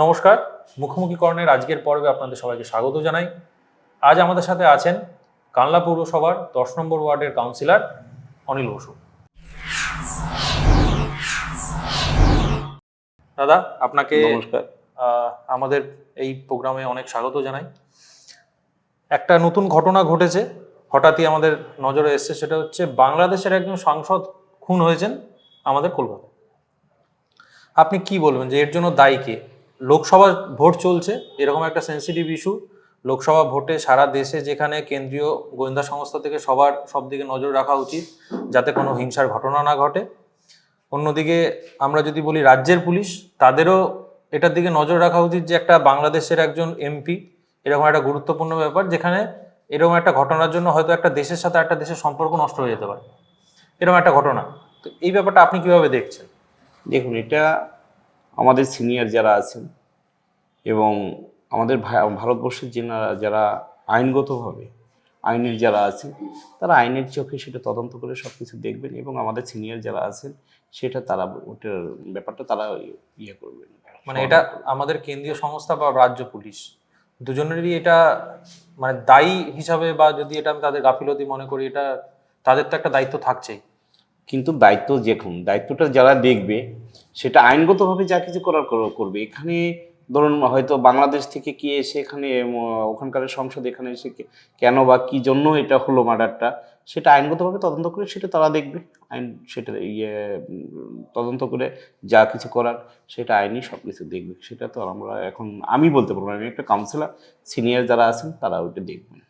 নমস্কার মুখোমুখি করণের আজকের পর্বে আপনাদের সবাইকে স্বাগত জানাই। আজ আমাদের সাথে আছেন কানলা পৌরসভার দশ নম্বর ওয়ার্ডের কাউন্সিলর অনিল বসু। দাদা আপনাকে নমস্কার। আমাদের এই প্রোগ্রামে অনেক স্বাগত জানাই। একটা নতুন ঘটনা ঘটেছে হঠাৎই আমাদের নজরে এসছে সেটা হচ্ছে বাংলাদেশের একজন সাংসদ খুন হয়েছেন আমাদের কলকাতায়। আপনি কি বলবেন যে এর জন্য দায়ী কে? লোকসভা ভোট চলছে, এরকম একটা সেন্সিটিভ ইস্যু লোকসভা ভোটে সারা দেশে যেখানে কেন্দ্রীয় গোয়েন্দা সংস্থা থেকে সবার সব দিকে নজর রাখা উচিত, যাতে কোনো হিংসার ঘটনা না ঘটে। অন্যদিকে আমরা যদি বলি রাজ্যের পুলিশ, তাদেরও এটার দিকে নজর রাখা উচিত যে একটা বাংলাদেশের একজন এমপি, এরকম একটা গুরুত্বপূর্ণ ব্যাপার, যেখানে এরকম একটা ঘটনার জন্য হয়তো একটা দেশের সাথে একটা দেশের সম্পর্ক নষ্ট হয়ে যেতে পারে। এরকম একটা ঘটনা। তো এই ব্যাপারটা আপনি কীভাবে দেখছেন? দেখুন, এটা আমাদের সিনিয়র যারা আছেন এবং আমাদের ভারতবর্ষের যারা যারা আইনগতভাবে আইনের যারা আছেন, তারা আইনের চোখে সেটা তদন্ত করে সব কিছু দেখবেন এবং আমাদের সিনিয়র যারা আছেন, সেটা তারা ওটার ব্যাপারটা তারা ইয়ে করবেন। মানে এটা আমাদের কেন্দ্রীয় সংস্থা বা রাজ্য পুলিশ, দুজনেরই এটা মানে দায়ী হিসাবে বা যদি এটা আমি তাদের গাফিলতি মনে করি, এটা তাদের তো একটা দায়িত্ব থাকছেই। কিন্তু দায়িত্ব দেখুন, দায়িত্বটা যারা দেখবে, সেটা আইনগতভাবে যা কিছু করার করবে। এখানে ধরুন হয়তো বাংলাদেশ থেকে কি এসে এখানে ওখানকার সংসদ এখানে এসে কেন বা কি জন্য এটা হলো মার্ডারটা, সেটা আইনগতভাবে তদন্ত করে সেটা তারা দেখবে। আইন সেটা ইয়ে তদন্ত করে যা কিছু করার সেটা আইনই সব কিছু দেখবে। সেটা তো আমরা এখন, আমি বলতে পারব না, আমি একটা কাউন্সিলর সিনিয়র যারা আছেন তারা ওইটা দেখবেন।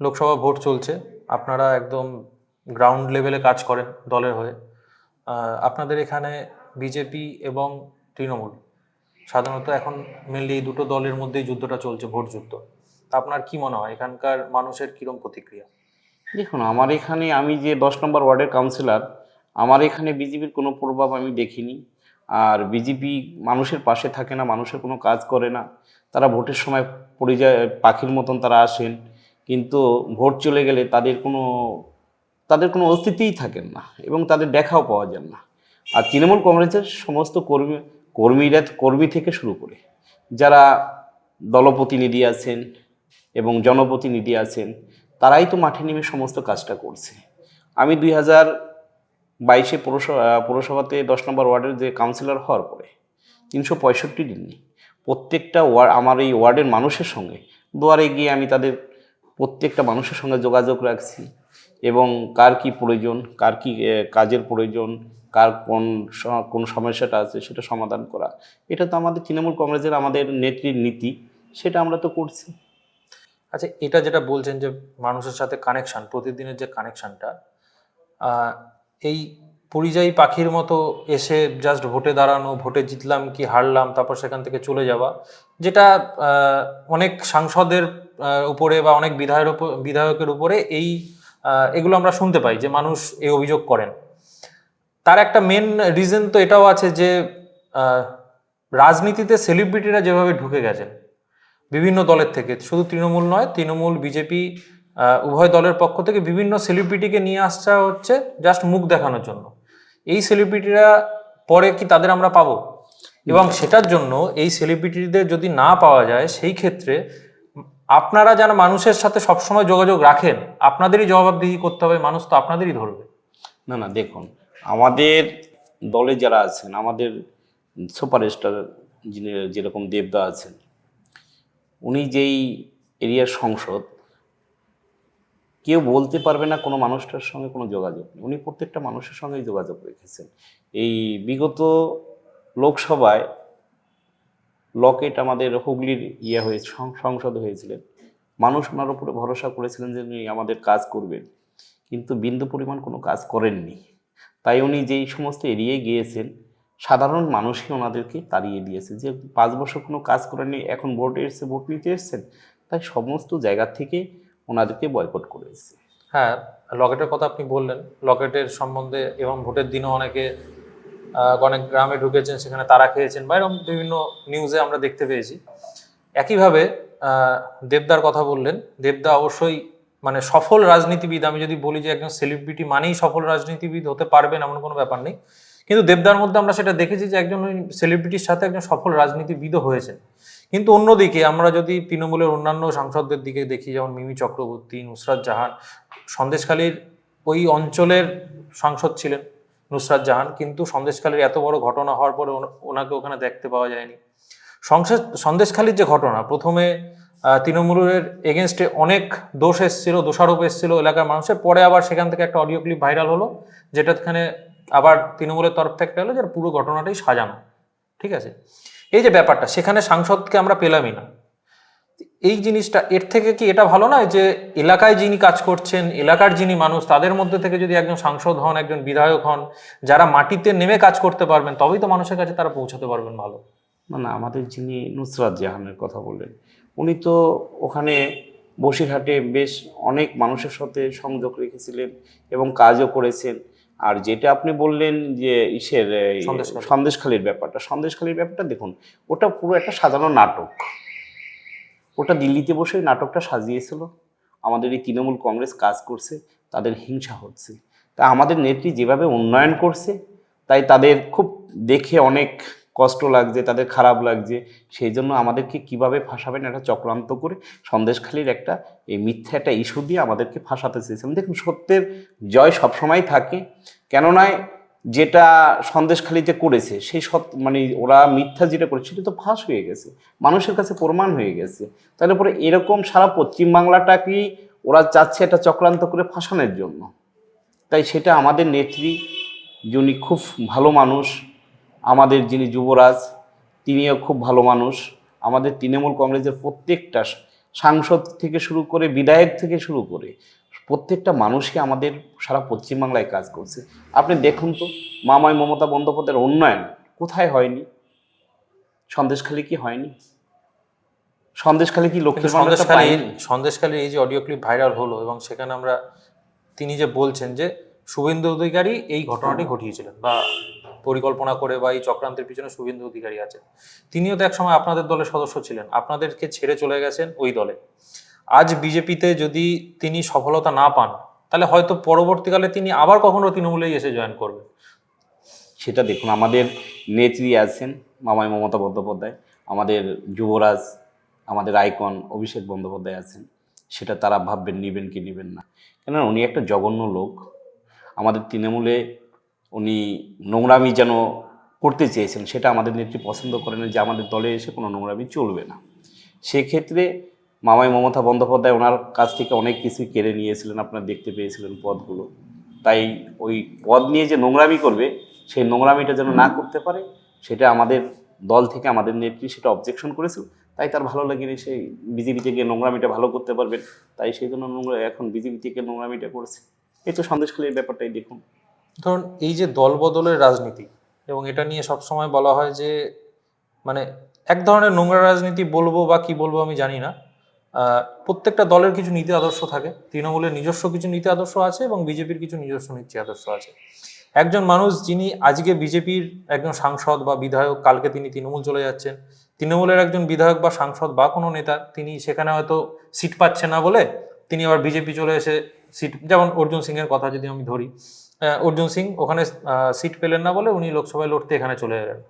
লোকসভা ভোট চলছে। আপনারা একদম গ্রাউন্ড লেভেলে কাজ করেন দলের হয়ে। আপনাদের এখানে বিজেপি এবং তৃণমূল সাধারণত এখন মেনলি এই দুটো দলের মধ্যেই যুদ্ধটা চলছে, ভোট যুদ্ধ। আপনার কি মনে হয়, এখানকার মানুষের কিরম প্রতিক্রিয়া? দেখুন, আমার এখানে আমি যে দশ নম্বর ওয়ার্ডের কাউন্সিলর আমার এখানে বিজেপির কোনো প্রভাব আমি দেখিনি। আর বিজেপি মানুষের পাশে থাকে না, মানুষের কোনো কাজ করে না। তারা ভোটের সময় পরিযায়, পাখির মতন তারা আসেন। কিন্তু ভোট চলে গেলে তাদের কোনো তাদের কোনো অস্তিত্বই থাকেন না এবং তাদের দেখাও পাওয়া যায় না। আর তৃণমূল কংগ্রেসের সমস্ত কর্মী, কর্মীরা কর্মী থেকে শুরু করে, যারা দলপ্রতিনিধি আছেন এবং জনপ্রতিনিধি আছেন, তারাই তো মাঠে নেমে সমস্ত কাজটা করছে। আমি দুই হাজার বাইশে পৌরসভা, পৌরসভাতে দশ নম্বর ওয়ার্ডের যে কাউন্সিলর হওয়ার পরে তিনশো পঁয়ষট্টি দিন প্রত্যেকটা ওয়ার্ড আমার এই ওয়ার্ডের মানুষের সঙ্গে দুয়ারে গিয়ে আমি তাদের প্রত্যেকটা মানুষের সঙ্গে যোগাযোগ রাখছি। এবং কার কি প্রয়োজন, কার কি কাজের প্রয়োজন, কার কোন কোন সমস্যাটা আছে সেটা সমাধান করা। এটা তো আমাদের তৃণমূল কংগ্রেসের আমাদের নেত্রীর নীতি, সেটা আমরা তো করছি। আচ্ছা এটা যেটা বলছেন যে মানুষের সাথে কানেকশন প্রতিদিনের যে কানেকশানটা এই পরিযায়ী পাখির মতো এসে জাস্ট ভোটে দাঁড়ানো, ভোটে জিতলাম কি হারলাম, তারপর সেখান থেকে চলে যাওয়া, যেটা অনেক সাংসদের উপরে বা অনেক বিধায়কের উপর বিধায়কের উপরে এই এগুলো আমরা শুনতে পাই যে মানুষ এই অভিযোগ করেন। তার একটা মেন রিজন তো এটাও আছে যে রাজনীতিতে সেলিব্রিটিরা যেভাবে ঢুকে গেছেন, বিভিন্ন দলের থেকে, শুধু তৃণমূল নয়, তৃণমূল বিজেপি উভয় দলের পক্ষ থেকে বিভিন্ন সেলিব্রিটিকে নিয়ে আসা হচ্ছে জাস্ট মুখ দেখানোর জন্য। এই সেলিব্রিটিরা পরে কি তাদের আমরা পাবো? এবং সেটার জন্য এই সেলিব্রিটিদের যদি না পাওয়া যায়, সেই ক্ষেত্রে আপনারা যেন মানুষের সাথে সবসময় যোগাযোগ রাখেন, আপনাদেরই জবাবদিহি করতে হবে, মানুষ তো আপনাদেরই ধরবে। না না, দেখুন, আমাদের দলে যারা আছেন, আমাদের সুপারস্টার যিনি, যেরকম দেবদা আছেন, উনি যেই এরিয়ার সংসদ, কেউ বলতে পারবে না কোনো মানুষটার সঙ্গে কোনো যোগাযোগ নেই। উনি প্রত্যেকটা মানুষের সঙ্গেই যোগাযোগ রেখেছেন। এই বিগত লোকসভায় লকেট আমাদের হুগলির ইয়ে হয়ে সংসদ হয়েছিলেন। মানুষ ওনার উপরে ভরসা করেছিলেন যে উনি আমাদের কাজ করবেন। কিন্তু বিন্দু পরিমাণ কোনো কাজ করেননি। তাই উনি যেই সমস্ত এরিয়ায় গিয়েছেন, সাধারণ মানুষই ওনাদেরকে তাড়িয়ে দিয়েছে যে পাঁচ বছর কোনো কাজ করেননি, এখন ভোট এসছে, ভোট নিতে এসছেন। তাই সমস্ত জায়গা থেকে ওনাদেরকে বয়কট করেছে। হ্যাঁ লকেটের কথা আপনি বললেন। লকেটের সম্বন্ধে এবং ভোটের দিনও অনেকে অনেক গ্রামে ঢুকেছেন, সেখানে তারা খেয়েছেন বা এরকম বিভিন্ন নিউজে আমরা দেখতে পেয়েছি। একইভাবে দেবদার কথা বললেন, দেবদা অবশ্যই মানে সফল রাজনীতিবিদ। আমি যদি বলি যে একজন সেলিব্রিটি মানেই সফল রাজনীতিবিদ হতে পারবেন এমন কোনো ব্যাপার নেই। কিন্তু দেবদার মধ্যে আমরা সেটা দেখেছি যে একজন ওই সেলিব্রিটির সাথে একজন সফল রাজনীতিবিদও হয়েছেন। কিন্তু অন্যদিকে আমরা যদি তৃণমূলের অন্যান্য সাংসদদের দিকে দেখি, যেমন মিমি চক্রবর্তী, নুসরাত জাহান, সন্দেশখালীর ওই অঞ্চলের সাংসদ ছিলেন। নুসরাত জাহান, কিন্তু সন্দেশখালীর এত বড় ঘটনা হওয়ার পরে ওনাকে ওখানে দেখতে পাওয়া যায়নি। সংসদ, সন্দেশখালীর যে ঘটনা, প্রথমে তৃণমূলের এগেনস্টে অনেক দোষ এসেছিল, দোষারোপ এসেছিল এলাকার মানুষের, পরে আবার সেখান থেকে একটা অডিও ক্লিপ ভাইরাল হলো, যেটাখানে আবার তৃণমূলের তরফ থেকে হলো যে পুরো ঘটনাটাই সাজানো, ঠিক আছে? এই যে ব্যাপারটা, সেখানে সাংসদকে আমরা পেলামই না। এই জিনিসটা এর থেকে কি এটা ভালো নয় যে এলাকায় যিনি কাজ করছেন এলাকার যিনি মানুষ তাদের মধ্যে থেকে যদি একজন সাংসদ হন একজন বিধায়ক হন যারা মাটিতে নেমে কাজ করতে পারবেন তবেই তো মানুষের কাছে তারা পৌঁছাতে পারবেন ভালো। না না আমাদের যিনি নুসরাত জাহানের কথা বললেন উনি তো ওখানে বসিরহাটে বেশ অনেক মানুষের সাথে সংযোগ রেখেছিলেন এবং কাজও করেছেন। আর যেটা আপনি বললেন যে ইসের। সন্দেশখালীর ব্যাপারটা সন্দেশখালীর ব্যাপারটা দেখুন ওটা পুরো একটা সাজানো নাটক। ওটা দিল্লিতে বসে নাটকটা সাজিয়েছিল। আমাদের এই তৃণমূল কংগ্রেস কাজ করছে, তাদের হিংসা হচ্ছে। তা আমাদের নেত্রী যেভাবে উন্নয়ন করছে, তাই তাদের খুব দেখে অনেক কষ্ট লাগছে, তাদের খারাপ লাগছে। সেই জন্য আমাদেরকে কীভাবে ফাঁসাবেন একটা চক্রান্ত করে সন্দেশখালির একটা এই মিথ্যা একটা ইস্যু দিয়ে আমাদেরকে ফাঁসাতে চেয়েছিলেন দেখুন, সত্যের জয় সবসময় থাকে। কেননা যেটা সন্দেশখালিতে করেছে, সেই সৎ মানে ওরা মিথ্যা যেটা করেছে, সেটা তো ফাঁস হয়ে গেছে। মানুষের কাছে প্রমাণ হয়ে গেছে। তাহলে পরে এরকম সারা পশ্চিমবাংলাটাকেই ওরা চাচ্ছে একটা চক্রান্ত করে ফাঁসানোর জন্য? তাই সেটা আমাদের নেত্রী, যিনি খুব ভালো মানুষ, আমাদের যিনি যুবরাজ, তিনিও খুব ভালো মানুষ। আমাদের তৃণমূল কংগ্রেসের প্রত্যেকটা সাংসদ থেকে শুরু করে, বিধায়ক থেকে শুরু করে প্রত্যেকটা মানুষকে আমাদের সারা পশ্চিমবাংলায় কাজ করছে। আপনি দেখুন তো মামাই মমতা বন্দ্যোপাধ্যায়ের উন্নয়ন কোথায় হয়নি? সন্দেশখালি কি হয়নি? সন্দেশখালি কি লক্ষ্মীর ভাণ্ডারটা সন্দেশখালীর এই যে অডিও ক্লিপ ভাইরাল হলো এবং সেখানে আমরা তিনি যে বলছেন যে শুভেন্দু অধিকারী এই ঘটনাটি ঘটিয়েছিলেন বা পরিকল্পনা করে বা এই চক্রান্তের পিছনে শুভেন্দু অধিকারী আছে তিনিও তো একসময় আপনাদের দলের সদস্য ছিলেন। আপনাদেরকে ছেড়ে চলে গেছেন ওই দলে। আজ বিজেপিতে যদি তিনি সফলতা না পান, তাহলে হয়তো পরবর্তীকালে তিনি আবার কখনো তৃণমূলেই এসে জয়েন করবেন সেটা দেখুন, আমাদের নেত্রী আছেন মামাই মমতা বন্দ্যোপাধ্যায়, আমাদের যুবরাজ, আমাদের আইকন অভিষেক বন্দ্যোপাধ্যায় আছেন, সেটা তারা ভাববেন, নেবেন কি নেবেন না। কেননা উনি একটা জঘন্য লোক। আমাদের তৃণমূলে উনি নোংরামি যেন করতে চেয়েছেন, সেটা আমাদের নেত্রী পছন্দ করেন যে আমাদের দলে এসে কোনো নোংরামি চলবে না। সেক্ষেত্রে মামাই মমতা বন্দ্যোপাধ্যায় ওনার কাছ থেকে অনেক কিছুই কেড়ে নিয়েছিলেন, আপনারা দেখতে পেয়েছিলেন পদগুলো। তাই ওই পদ নিয়ে যে নোংরামি করবে, সেই নোংরামিটা যেন না করতে পারে, সেটা আমাদের দল থেকে আমাদের নেত্রী সেটা অবজেকশন করেছিল। তাই তার ভালো লাগেনি, সেই বিজেপিতে গিয়ে নোংরামিটা ভালো করতে পারবেন, তাই সেই জন্য নোংরা এখন বিজেপি থেকে নোংরামিটা করেছে। এই তো সন্দেশখালীর ব্যাপারটাই দেখুন। ধরুন এই যে দল বদলের রাজনীতি, এবং এটা নিয়ে সবসময় বলা হয় যে মানে এক ধরনের নোংরা রাজনীতি বলব বা কি বলব আমি জানি না প্রত্যেকটা দলের কিছু নীতি আদর্শ থাকে। তৃণমূলের নিজস্ব কিছু নীতি আদর্শ আছে এবং বিজেপির কিছু নিজস্ব নীতি আদর্শ আছে। একজন মানুষ যিনি আজকে বিজেপির একজন সাংসদ বা বিধায়ক, কালকে তিনি তৃণমূল চলে যাচ্ছেন। তৃণমূলের একজন বিধায়ক বা সাংসদ বা কোনো নেতা, তিনি সেখানে হয়তো সিট পাচ্ছে না বলে তিনি আবার বিজেপি চলে এসে সিট, যেমন অর্জুন সিং এর কথা যদি আমি ধরি অর্জুন সিং ওখানে সিট পেলেন না বলে উনি লোকসভায় লড়তে এখানে চলে এলেন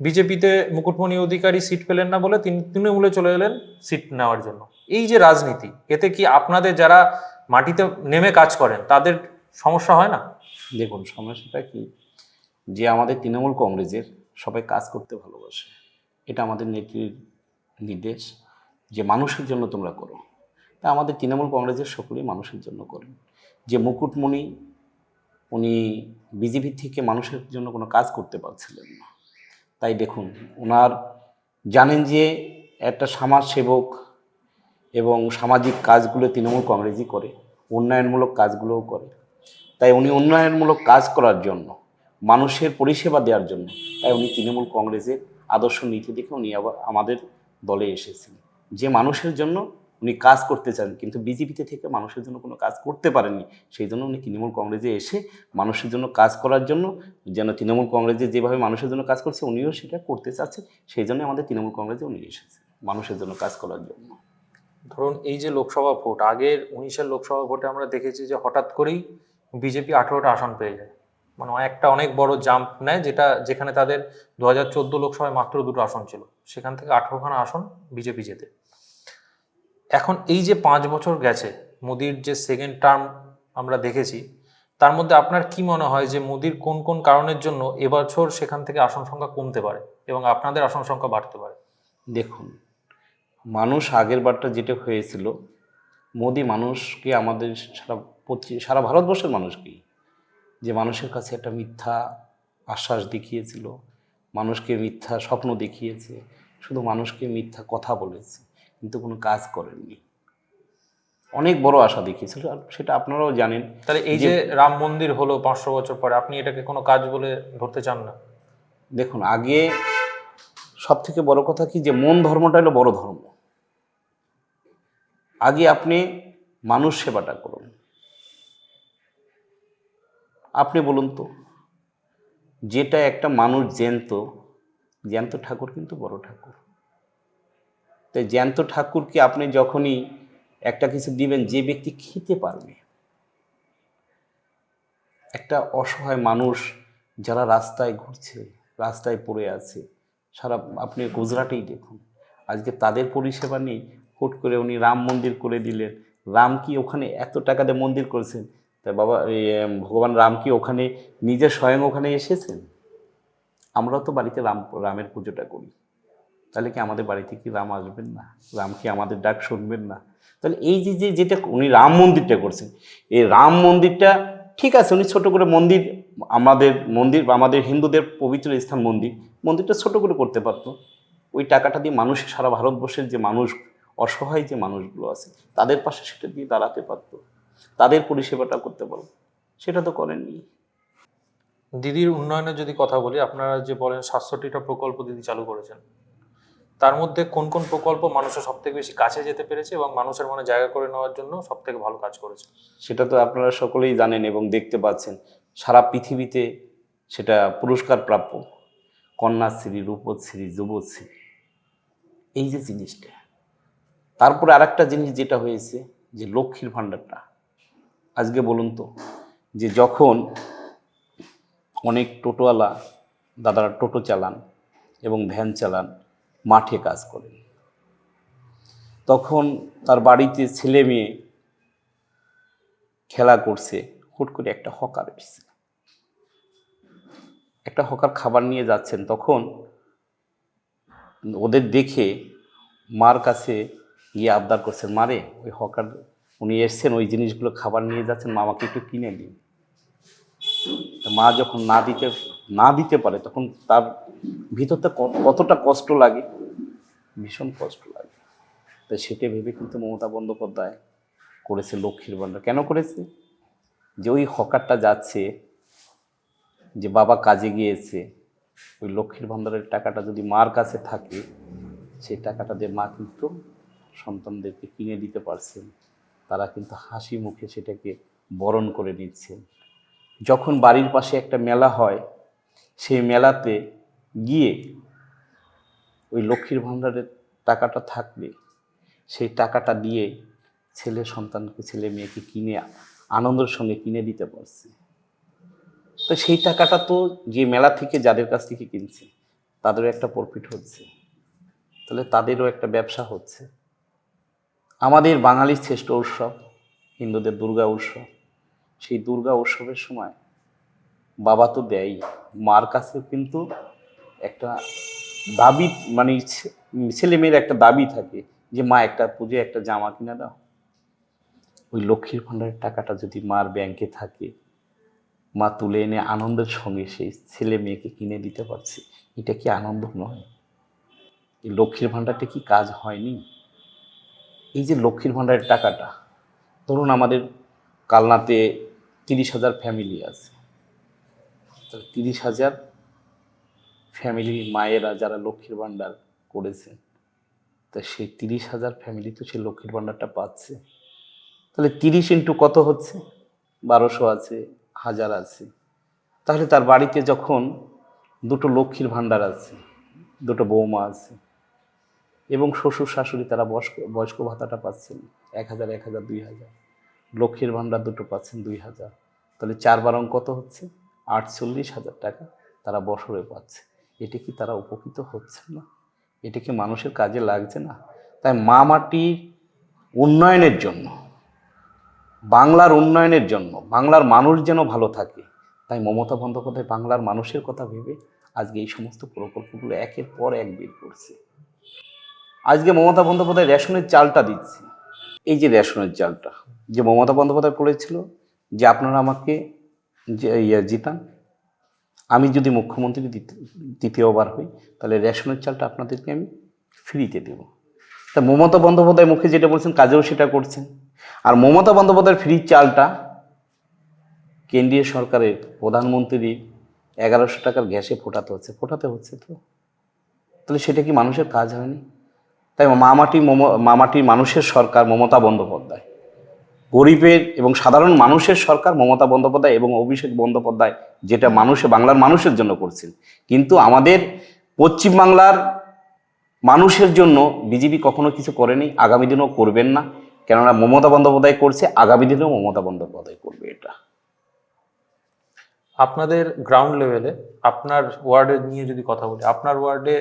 বিজেপিতে মুকুটমণি অধিকারী সিট পেলেন না বলে তিনি, তৃণমূলে চলে এলেন সিট নেওয়ার জন্য। এই যে রাজনীতি, এতে কি আপনাদের যারা মাটিতে নেমে কাজ করেন, তাদের সমস্যা হয় না? দেখুন, সমস্যাটা কি? যে আমাদের তৃণমূল কংগ্রেসের সবাই কাজ করতে ভালোবাসে। এটা আমাদের নেত্রীর নির্দেশ যে মানুষের জন্য তোমরা করো। তা আমাদের তৃণমূল কংগ্রেসের সকলেই মানুষের জন্য করেন। যে মুকুটমণি, উনি বিজেপি থেকে মানুষের জন্য কোনো কাজ করতে পারছিলেন না। তাই দেখুন ওনার জানেন যে একটা সমাজ সেবক এবং সামাজিক কাজগুলো তৃণমূল কংগ্রেসই করে, উন্নয়নমূলক কাজগুলোও করে। তাই উনি উন্নয়নমূলক কাজ করার জন্য, মানুষের পরিষেবা দেওয়ার জন্য, তাই উনি তৃণমূল কংগ্রেসের আদর্শ নীতি দেখে উনি আবার আমাদের দলে এসেছেন। যে মানুষের জন্য উনি কাজ করতে চান, কিন্তু বিজেপিতে থেকে মানুষের জন্য কোনো কাজ করতে পারেননি। সেই জন্য উনি তৃণমূল কংগ্রেসে এসে মানুষের জন্য কাজ করার জন্য, যেন তৃণমূল কংগ্রেসে যেভাবে মানুষের জন্য কাজ করছে, উনিও সেটা করতে চাচ্ছেন। সেই জন্য আমাদের তৃণমূল কংগ্রেসে উনি এসেছেন, মানুষের জন্য কাজ করার জন্য। ধরুন এই যে লোকসভা ভোট, আগের উনিশের লোকসভা ভোটে আমরা দেখেছি যে হঠাৎ করেই বিজেপি আঠেরোটা আসন পেয়ে যায়। মানে একটা অনেক বড় জাম্প নেয়, যেটা যেখানে তাদের দু হাজার চোদ্দ লোকসভায় মাত্র দুটো আসন ছিল। সেখান থেকে আঠারোখানা আসন বিজেপি জেতে। এখন এই যে পাঁচ বছর গেছে, মোদির যে সেকেন্ড টার্ম আমরা দেখেছি, তার মধ্যে আপনার কি মনে হয় যে মোদির কোন কোন কারণের জন্য এবছর সেখান থেকে আসন সংখ্যা কমতে পারে এবং আপনাদের আসন সংখ্যা বাড়তে পারে? দেখুন, মানুষ আগের বারটা যেটা হয়েছিল, মোদি মানুষকে আমাদের সারা সারা ভারতবর্ষের মানুষকেই, যে মানুষের কাছে একটা মিথ্যা আশ্বাস দেখিয়েছিল, মানুষকে মিথ্যা স্বপ্ন দেখিয়েছে, শুধু মানুষকে মিথ্যা কথা বলেছে। কিন্তু কোনো কাজ করেননি। অনেক বড় আশা দেখিয়েছিল আর সেটা আপনারাও জানেন তাহলে এই যে রাম মন্দির হলো পাঁচশো বছর পরে আপনি এটাকে কোনো কাজ বলে ধরতে চান না? দেখুন আগে সব থেকে বড় কথা কি যে মন ধর্মটা হলো বড় ধর্ম। আগে আপনি মানুষ সেবাটা করুন। আপনি বলুন তো যেটা একটা মানুষ জ্যান্ত জ্যান্ত ঠাকুর কিন্তু বড় ঠাকুর। তাই জ্যান্ত ঠাকুরকে আপনি যখনই একটা কিছু দিবেন, যে ব্যক্তি খেতে পারবে। একটা অসহায় মানুষ যারা রাস্তায় ঘুরছে, রাস্তায় পড়ে আছে, সারা আপনি গুজরাটেই দেখুন। আজকে তাদের পরিষেবা নেই, হুট করে উনি রাম মন্দির করে দিলেন। রাম কি ওখানে এত টাকা দিয়ে মন্দির করেছেন? তা বাবা ভগবান রাম কি ওখানে নিজে স্বয়ং ওখানে এসেছেন? আমরাও তো বাড়িতে রাম, রামের পুজোটা করি। তাহলে কি আমাদের বাড়িতে কি রাম আসবেন না? রাম কি আমাদের ডাক শুনবেন না? তাহলে এই যে যে, যেটা উনি রাম মন্দিরটা করছেন, এই রাম মন্দিরটা ঠিক আছে, উনি ছোট করে মন্দির, আমাদের মন্দির আমাদের হিন্দুদের পবিত্র স্থান মন্দির, মন্দিরটা ছোট করে করতে পারতো। ওই টাকাটা দিয়ে মানুষ সারা ভারতবর্ষের যে মানুষ, অসহায় যে মানুষগুলো আছে, তাদের পাশে সেটা দিয়ে দাঁড়াতে পারতো। তাদের পরিষেবাটা করতে পারতো। সেটা তো করেননি। দিদির উন্নয়নের যদি কথা বলি, আপনারা যে বলেন সাতষট্টিটা প্রকল্প দিদি চালু করেছেন তার মধ্যে কোন কোন প্রকল্প মানুষের সব থেকে বেশি কাছে যেতে পেরেছে এবং মানুষের মনে জায়গা করে নেওয়ার জন্য সব থেকে ভালো কাজ করেছে? সেটা তো আপনারা সকলেই জানেন এবং দেখতে পাচ্ছেন। সারা পৃথিবীতে সেটা পুরস্কার প্রাপ্য। কন্যাশ্রী, রূপশ্রী, যুবশ্রী। এই যে জিনিসটা, তারপরে আরেকটা জিনিস যেটা হয়েছে যে লক্ষ্মীর ভাণ্ডারটা। আজকে বলুন তো, যে যখন অনেক টোটোওয়ালা দাদারা টোটো চালান এবং ভ্যান চালান মাঠে কাজ করেন। তখন তার বাড়িতে ছেলে মেয়ে খেলা করছে, হুট করে একটা হকার এসেছে। একটা হকার খাবার নিয়ে যাচ্ছেন, তখন ওদের দেখে মার কাছে গিয়ে আবদার করছেন, মারে, ওই হকার উনি এসছেন, ওই জিনিসগুলো খাবার নিয়ে যাচ্ছেন, মামাকে একটু কিনে দিন। মা যখন না দিতে না দিতে পারে, তখন তার ভিতরটা কতটা কষ্ট লাগে? ভীষণ কষ্ট লাগে। তাই সেটা ভেবে কিন্তু মমতা বন্দ্যোপাধ্যায় করেছে লক্ষ্মীর ভাণ্ডার। কেন করেছে? যে ওই হকারটা যাচ্ছে, যে বাবা কাজে গিয়েছে, ওই লক্ষ্মীর ভাণ্ডারের টাকাটা যদি মার কাছে থাকে সেই টাকাটা দিয়ে মা কিন্তু সন্তানদেরকে কিনে দিতে পারছেন, তারা কিন্তু হাসি মুখে সেটাকে বরণ করে নিচ্ছেন। যখন বাড়ির পাশে একটা মেলা হয় সেই মেলাতে গিয়ে ওই লক্ষ্মীর ভাণ্ডারের টাকাটা থাকবে। সেই টাকাটা দিয়ে ছেলে সন্তানকে, ছেলে মেয়েকে কিনে, আনন্দের সঙ্গে কিনে দিতে পারছে তো সেই টাকাটা তো যে মেলা থেকে যাদের কাছ থেকে কিনছে, তাদেরও একটা প্রফিট হচ্ছে। তাহলে তাদেরও একটা ব্যবসা হচ্ছে। আমাদের বাঙালির শ্রেষ্ঠ উৎসব হিন্দুদের দুর্গা উৎসব। সেই দুর্গা উৎসবের সময় বাবা তো দেয়ই। মার কাছে কিন্তু একটা দাবি মানে ছেলে মেয়ের একটা দাবি থাকে যে, মা, একটা পুজো, একটা জামা কিনে দাও। ওই লক্ষ্মীর ভাণ্ডারের টাকাটা যদি মার ব্যাংকে থাকে, মা তুলে এনে আনন্দের সঙ্গে সেই ছেলে মেয়েকে কিনে দিতে পারছে। এটা কি আনন্দ নয়? এই লক্ষ্মীর ভাণ্ডারটা কি কাজ হয়নি? এই যে লক্ষ্মীর ভাণ্ডারের টাকাটা, ধরুন আমাদের কালনাতে তিরিশ হাজার ফ্যামিলি আছে। তাহলে তিরিশ হাজার ফ্যামিলি মায়েরা যারা লক্ষ্মীর ভাণ্ডার করেছে, তা সেই তিরিশ হাজার ফ্যামিলি তো সেই লক্ষ্মীর ভাণ্ডারটা পাচ্ছে। তাহলে তিরিশ ইন্টু কত হচ্ছে? বারোশো আছে, হাজার আছে। তাহলে তার বাড়িতে যখন দুটো লক্ষ্মীর ভাণ্ডার আছে, দুটো বৌমা আছে, এবং শ্বশুর শাশুড়ি তারা বয়স্ক বয়স্ক ভাতাটা পাচ্ছেন, এক হাজার এক হাজার, দুই হাজার। লক্ষ্মীর ভাণ্ডার দুটো পাচ্ছেন দুই হাজার। তাহলে চার বারং কত হচ্ছে? আটচল্লিশ হাজার টাকা তারা বছরে পাচ্ছে। এটা কি তারা উপকৃত হচ্ছে না? এটা কি মানুষের কাজে লাগছে না? তাই মা মাটির উন্নয়নের জন্য, বাংলার উন্নয়নের জন্য, বাংলার মানুষ যেন ভালো থাকে, তাই মমতা বন্দ্যোপাধ্যায় বাংলার মানুষের কথা ভেবে আজকে এই সমস্ত প্রকল্পগুলো একের পর এক বের করছে। আজকে মমতা বন্দ্যোপাধ্যায় রেশনের চালটা দিচ্ছে। এই যে রেশনের চালটা, যে মমতা বন্দ্যোপাধ্যায় বলেছিল যে আপনারা আমাকে জিতান। আমি যদি মুখ্যমন্ত্রী দ্বিতীয়বার হই, তাহলে রেশনের চালটা আপনাদেরকে আমি ফ্রিতে দেব। তা মমতা বন্দ্যোপাধ্যায় মুখে যেটা বলছেন, কাজেও সেটা করছেন। আর মমতা বন্দ্যোপাধ্যায়ের ফ্রি চালটা কেন্দ্রীয় সরকারের প্রধানমন্ত্রীর এগারোশো টাকার গ্যাসে ফোটাতে হচ্ছে। ফোটাতে হচ্ছে তো? তাহলে সেটা কি মানুষের কাজ হয়নি? তাই মামাটি মম মামাটির মানুষের সরকার মমতা বন্দ্যোপাধ্যায়। গরিবের এবং সাধারণ মানুষের সরকার মমতা বন্দ্যোপাধ্যায় এবং অভিষেক বন্দ্যোপাধ্যায় যেটা মানুষে, বাংলার মানুষের জন্য করছেন। কিন্তু আমাদের পশ্চিমবাংলার মানুষের জন্য বিজেপি কখনো কিছু করেনি, আগামী দিনেও করবেন না। কেননা মমতা বন্দ্যোপাধ্যায় করছে, আগামী দিনেও মমতা বন্দ্যোপাধ্যায় করবে এটা। আপনাদের গ্রাউন্ড লেভেলে আপনার ওয়ার্ডে নিয়ে যদি কথা বলি, আপনার ওয়ার্ডে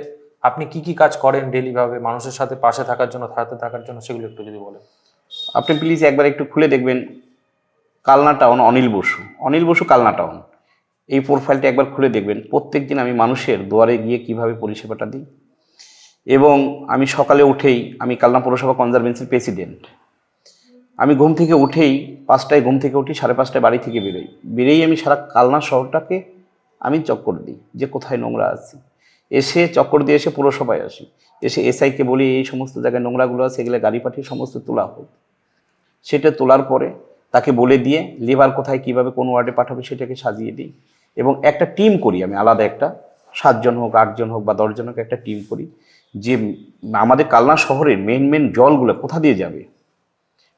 আপনি কি কি কাজ করেন ডেলিভাবে মানুষের সাথে পাশে থাকার জন্য থাকার জন্য, সেগুলো একটু যদি বলেন। আপনি প্লিজ একবার একটু খুলে দেখবেন কালনা টাউন অনিল বসু। অনিল বসু কালনা টাউন এই প্রোফাইলটা একবার খুলে দেখবেন। প্রত্যেক দিন আমি মানুষের দুয়ারে গিয়ে কীভাবে পরিষেবাটা দিই। এবং আমি সকালে উঠেই আমি কালনা পৌরসভা কনজারভেন্সির প্রেসিডেন্ট আমি ঘুম থেকে উঠেই পাঁচটায় ঘুম থেকে উঠি, সাড়ে পাঁচটায় বাড়ি থেকে বেরোই। বেরিয়েই আমি সারা কালনা শহরটাকে আমি চক্কর দিই যে কোথায় নোংরা আছে। এসে চক্কর দিয়ে এসে পুরসভায় আসি। এসে এসআইকে বলি, এই সমস্ত জায়গায় নোংরাগুলো আছে, এগুলো গাড়ি পাঠিয়ে সমস্ত তোলা হোক। সেটা তোলার পরে তাকে বলে দিয়ে লেবার কোথায় কীভাবে কোন ওয়ার্ডে পাঠাবে সেটাকে সাজিয়ে দিই। এবং একটা টিম করি আমি, আলাদা একটা, সাতজন হোক, আটজন হোক বা দশজন হোক একটা টিম করি। যে আমাদের কালনা শহরের মেন মেন জলগুলো কোথা দিয়ে যাবে?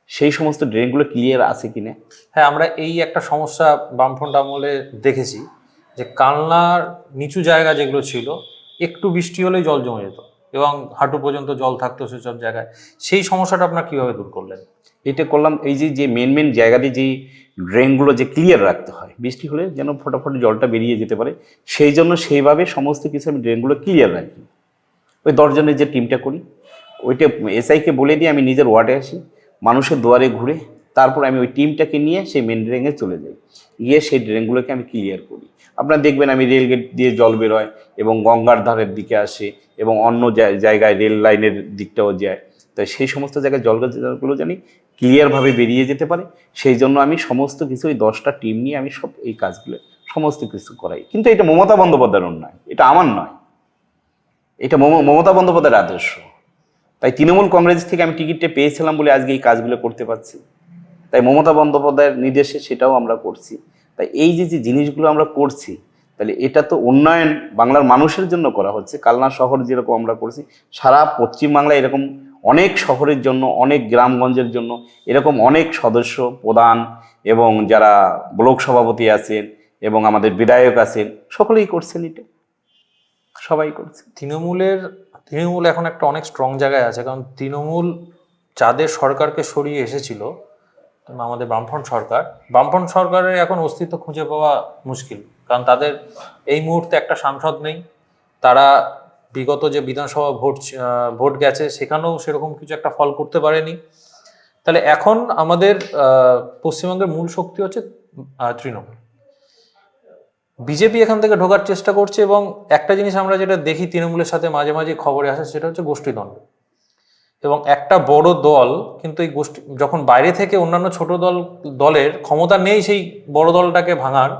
সেই সমস্ত ড্রেনগুলো ক্লিয়ার আছে কিনা? হ্যাঁ আমরা এই একটা সমস্যা বামফ্রন্ট আমলে দেখেছি যে কালনার নিচু জায়গা যেগুলো ছিল, একটু বৃষ্টি হলেই জল জমে যেত। এবং হাঁটু পর্যন্ত জল থাকতো সেসব জায়গায়। সেই সমস্যাটা আপনার কীভাবে দূর করলেন? এটা করলাম এই যে যে মেন মেন জায়গাতে যে ড্রেনগুলো যে ক্লিয়ার রাখতে হয়, বৃষ্টি হলে যেন ফটাফট জলটা বেরিয়ে যেতে পারে, সেই জন্য সেইভাবে সমস্ত কিছু আমি ড্রেনগুলো ক্লিয়ার রাখি। ওই দশজনের যে টিমটা করি, ওইটা এসআইকে বলে দিয়ে আমি নিজের ওয়ার্ডে আসি, মানুষের দুয়ারে ঘুরে তারপর আমি ওই টিমটাকে নিয়ে সেই মেন ড্রেনে চলে যাই। গিয়ে সেই ড্রেনগুলোকে আমি ক্লিয়ার করি। আপনারা দেখবেন আমি রেলগেট দিয়ে জল বেরোয় এবং গঙ্গার ধারের দিকে আসে এবং অন্য জায়- জায়গায় রেল লাইনের দিকটাও যায়। তাই সেই সমস্ত জায়গায় জলগুলো জানি ক্লিয়ারভাবে বেরিয়ে যেতে পারে। সেই জন্য আমি সমস্ত কিছু ওই দশটা টিম নিয়ে আমি সব এই কাজগুলো সমস্ত কিছু করাই। কিন্তু এটা মমতা বন্দ্যোপাধ্যায়ের নয় এটা আমার নয়। এটা মম- মমতা বন্দ্যোপাধ্যায়ের আদর্শ। তাই তৃণমূল কংগ্রেস থেকে আমি টিকিটটা পেয়েছিলাম বলে আজকে এই কাজগুলো করতে পারছি। তাই মমতা বন্দ্যোপাধ্যায়ের নির্দেশে সেটাও আমরা করছি। তাই এই যে যে জিনিসগুলো আমরা করছি, তাহলে এটা তো উন্নয়ন বাংলার মানুষের জন্য করা হচ্ছে। কালনা শহর যেরকম আমরা করছি, সারা পশ্চিমবাংলায় এরকম অনেক শহরের জন্য, অনেক গ্রামগঞ্জের জন্য এরকম অনেক সদস্য প্রধান এবং যারা ব্লক সভাপতি আছেন এবং আমাদের বিধায়ক আছেন, সকলেই করছেন এটা। সবাই করছে। তৃণমূলের, তৃণমূল এখন একটা অনেক স্ট্রং জায়গায় আছে। কারণ তৃণমূল যাদের সরকারকে সরিয়ে এসেছিল। আমাদের বামফ্রন্ট সরকার, বামফ্রন্ট সরকারের এখন অস্তিত্ব খুঁজে পাওয়া মুশকিল। কারণ তাদের এই মুহূর্তে একটা সাংসদ নেই। তারা বিগত যে বিধানসভা ভোট ভোট গেছে, সেখানেও সেরকম কিছু একটা ফল করতে পারেনি। তাহলে এখন আমাদের পশ্চিমবঙ্গের মূল শক্তি হচ্ছে তৃণমূল। বিজেপি এখান থেকে ঢোকার চেষ্টা করছে এবং একটা জিনিস আমরা যেটা দেখি তৃণমূলের সাথে মাঝে মাঝে খবরে আসে, সেটা হচ্ছে গোষ্ঠীদ্বন্দ্ব। এবং একটা বড় দল, কিন্তু এই গোষ্ঠী, যখন বাইরে থেকে অন্যান্য ছোট দল, দলের ক্ষমতা নেই সেই বড় দলটাকে ভাঙার,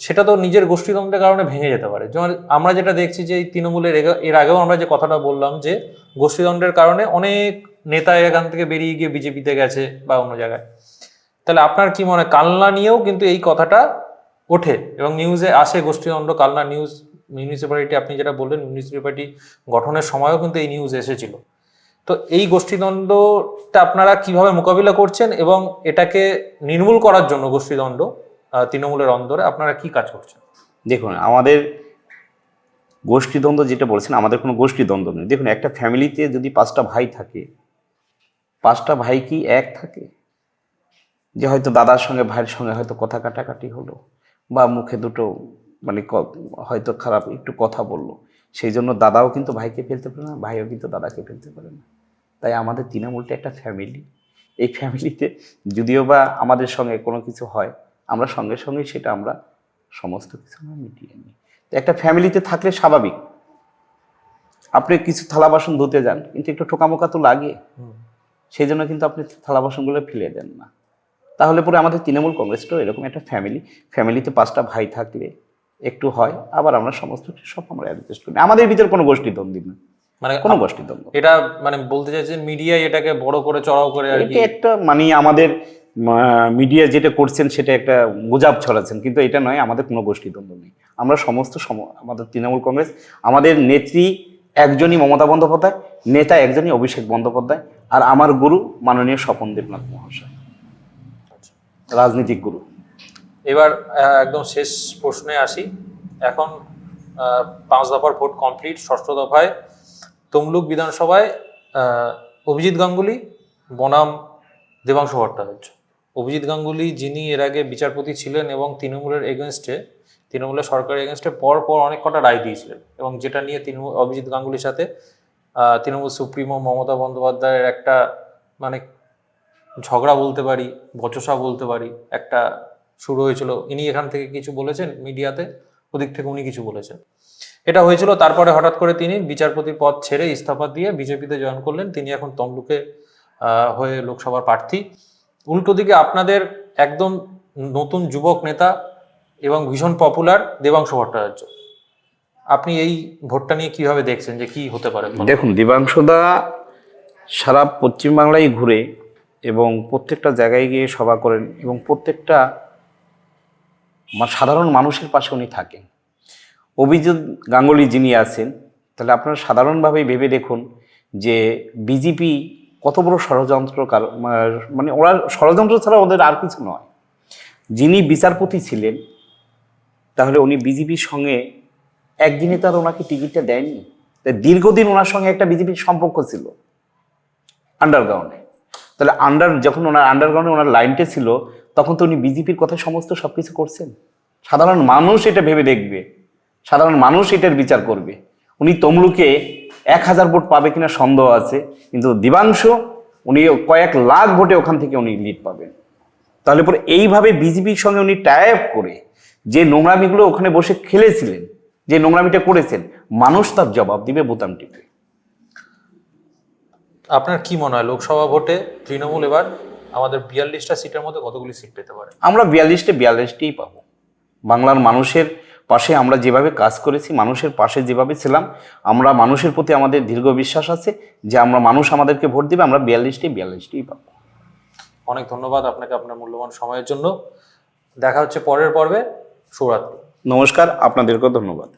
সেটা তো নিজের গোষ্ঠীদ্বন্দ্বের কারণে ভেঙে যেতে পারে। যেমন আমরা যেটা দেখছি যে এই তৃণমূলের এর আগেও আমরা যে কথাটা বললাম যে গোষ্ঠীদ্বন্দ্বের কারণে অনেক নেতা এখান থেকে বেরিয়ে গিয়ে বিজেপিতে গেছে বা অন্য জায়গায়। তাহলে আপনার কি মনে কালনা নিয়েও কিন্তু এই কথাটা ওঠে এবং নিউজে আসে গোষ্ঠীদ্বন্দ্ব কালনা নিউজ মিউনিসিপ্যালিটি আপনি যেটা বললেন মিউনিসিপ্যালিটি গঠনের সময়ও কিন্তু এই নিউজ এসেছিল। তো এই গোষ্ঠীদ্বন্দ্বটা আপনারা কীভাবে মোকাবিলা করছেন এবং এটাকে নির্মূল করার জন্য গোষ্ঠীদ্বন্দ্ব তৃণমূলের অন্দরে আপনারা কি কাজ করছেন? দেখুন, আমাদের গোষ্ঠীদ্বন্দ্ব যেটা বলছেন, আমাদের কোনো গোষ্ঠীদ্বন্দ্ব নেই দেখুন, একটা ফ্যামিলিতে যদি পাঁচটা ভাই থাকে, পাঁচটা ভাই কি এক থাকে? যে হয়তো দাদার সঙ্গে, ভাইয়ের সঙ্গে হয়তো কথা কাটাকাটি হলো, বা মুখে দুটো মানে হয়তো খারাপ একটু কথা বলল। সেই জন্য দাদাও কিন্তু ভাইকে ফেলতে পারে না ভাইও কিন্তু দাদাকে ফেলতে পারে না। তাই আমাদের তৃণমূলটা একটা ফ্যামিলি এই ফ্যামিলিতে যদিও বা আমাদের সঙ্গে কোনো কিছু হয় আমরা সঙ্গে সঙ্গে সেটা আমরা সমস্ত কিছু আমরা মিটিয়ে নিই। তো একটা ফ্যামিলিতে থাকলে স্বাভাবিক। আপনি কিছু থালা বাসন ধুতে যান কিন্তু একটু ঠোকামোকা তো লাগে। সেই জন্য কিন্তু আপনি থালা বাসনগুলো ফেলে দেন না। তাহলে পরে আমাদের তৃণমূল কংগ্রেসটাও এরকম একটা ফ্যামিলি ফ্যামিলিতে পাঁচটা ভাই থাকলে একটু হয় আবার আমরা সমস্ত কিছু সব আমরা অ্যাডজাস্ট করি। আমাদের ভিতরে কোনো গোষ্ঠী দ্বন্দ্ব না মানে কোনো গোষ্ঠী দ্বন্দ্ব এটা মানে বলতে চাইছেন মিডিয়ায় এটাকে বড় করে চড়াও করে আর কি। একটা মানে আমাদের মিডিয়া যেটা করছেন সেটা একটা গুজাব ছড়াচ্ছেন কিন্তু এটা নয় আমাদের কোনো গোষ্ঠী দ্বন্দ্ব নেই। আমরা সমস্ত সম- আমাদের তৃণমূল কংগ্রেস আমাদের নেত্রী একজনই মমতা বন্দ্যোপাধ্যায় নেতা একজনই অভিষেক বন্দ্যোপাধ্যায় আর আমার গুরু মাননীয় স্বপন দেবনাথ মহাশয়। রাজনীতিক গুরু। এবার একদম শেষ প্রশ্নে আসি। এখন পাঁচ দফার ভোট কমপ্লিট ষষ্ঠ দফায় তমলুক বিধানসভায় অভিজিৎ গাঙ্গুলি, বনাম দেবাংশু ভট্টাচার্য। অভিজিৎ গাঙ্গুলি যিনি এর আগে বিচারপতি ছিলেন এবং তৃণমূলের এগেনস্টে তৃণমূলের সরকারের এগেনস্টে পর পর অনেক কটা রায় দিয়েছিলেন এবং যেটা নিয়ে তৃণমূল, অভিজিৎ গাঙ্গুলির সাথে তৃণমূল সুপ্রিমো মমতা বন্দ্যোপাধ্যায়ের একটা মানে ঝগড়া বলতে পারি, বচসা বলতে পারি, একটা শুরু হয়েছিল। ইনি এখান থেকে কিছু বলেছেন মিডিয়াতে, ওদিক থেকে উনি কিছু বলেছেন। এটা হয়েছিল তারপরে হঠাৎ করে তিনি বিচারপতি পদ ছেড়ে ইস্তফা দিয়ে বিজেপিতে জয়েন করলেন। তিনি এখন তমলুকে হয়ে লোকসভার প্রার্থী। উল্টো দিকে আপনাদের একদম নতুন যুবক নেতা এবং ভীষণ পপুলার দেবাংশু ভট্টাচার্য। আপনি এই ভোটটা নিয়ে কীভাবে দেখছেন যে কি হতে পারে? দেখুন দিবাংশুদা সারা পশ্চিমবাংলায় ঘুরে এবং প্রত্যেকটা জায়গায় গিয়ে সভা করেন এবং প্রত্যেকটা সাধারণ মানুষের পাশে উনি থাকেন। অভিজিৎ গাঙ্গুলি যিনি আছেন, তাহলে আপনারা সাধারণভাবেই ভেবে দেখুন যে বিজেপি কত বড় ষড়যন্ত্র মানে ওরা ষড়যন্ত্র ছাড়া ওদের আর কিছু নয়। যিনি বিচারপতি ছিলেন, তাহলে উনি বিজেপির সঙ্গে একদিনে তার ওনাকে টিকিটটা দেয়নি। তাই দীর্ঘদিন ওনার সঙ্গে একটা বিজেপির সম্পর্ক ছিল আন্ডারগ্রাউন্ডে তাহলে আন্ডার যখন ওনার আন্ডারগ্রাউন্ডে ওনার লাইনটা ছিল তখন তো উনি বিজেপির কথা সমস্ত সব কিছু করছেন। সাধারণ মানুষ এটা ভেবে দেখবে। সাধারণ মানুষ এটার বিচার করবে। উনি তমলুকে এক হাজার ভোট পাবে কিনা সন্দেহ আছে, কিন্তু দিবাংশ উনি কয়েক লাখ ভোটে ওখান থেকে উনি লিড পাবেন। তাহলে পরে এইভাবে বিজেপির সঙ্গে উনি টাইপ করে যে নোংরামিগুলো ওখানে বসে খেলেছিলেন, যে নোংরামিটা করেছেন, মানুষ তার জবাব দিবে বোতাম টিপে। আপনার কি মনে হয়, লোকসভা ভোটে তৃণমূল এবার আমাদের বিয়াল্লিশটা সিটের মধ্যে কতগুলি সিট পেতে পারে? আমরা বিয়াল্লিশটে বিয়াল্লিশটেই পাবো। বাংলার মানুষের পাশে আমরা যেভাবে কাজ করেছি মানুষের পাশে যেভাবে ছিলাম আমরা মানুষের প্রতি আমাদের দীর্ঘ বিশ্বাস আছে যে আমরা মানুষ আমাদেরকে ভোট দিবে আমরা বিয়াল্লিশটি বিয়াল্লিশটেই পাবো। অনেক ধন্যবাদ আপনাকে আপনার মূল্যবান সময়ের জন্য। দেখা হচ্ছে পরের পর্বে। শুভরাত্রি। নমস্কার আপনাদেরকেও ধন্যবাদ।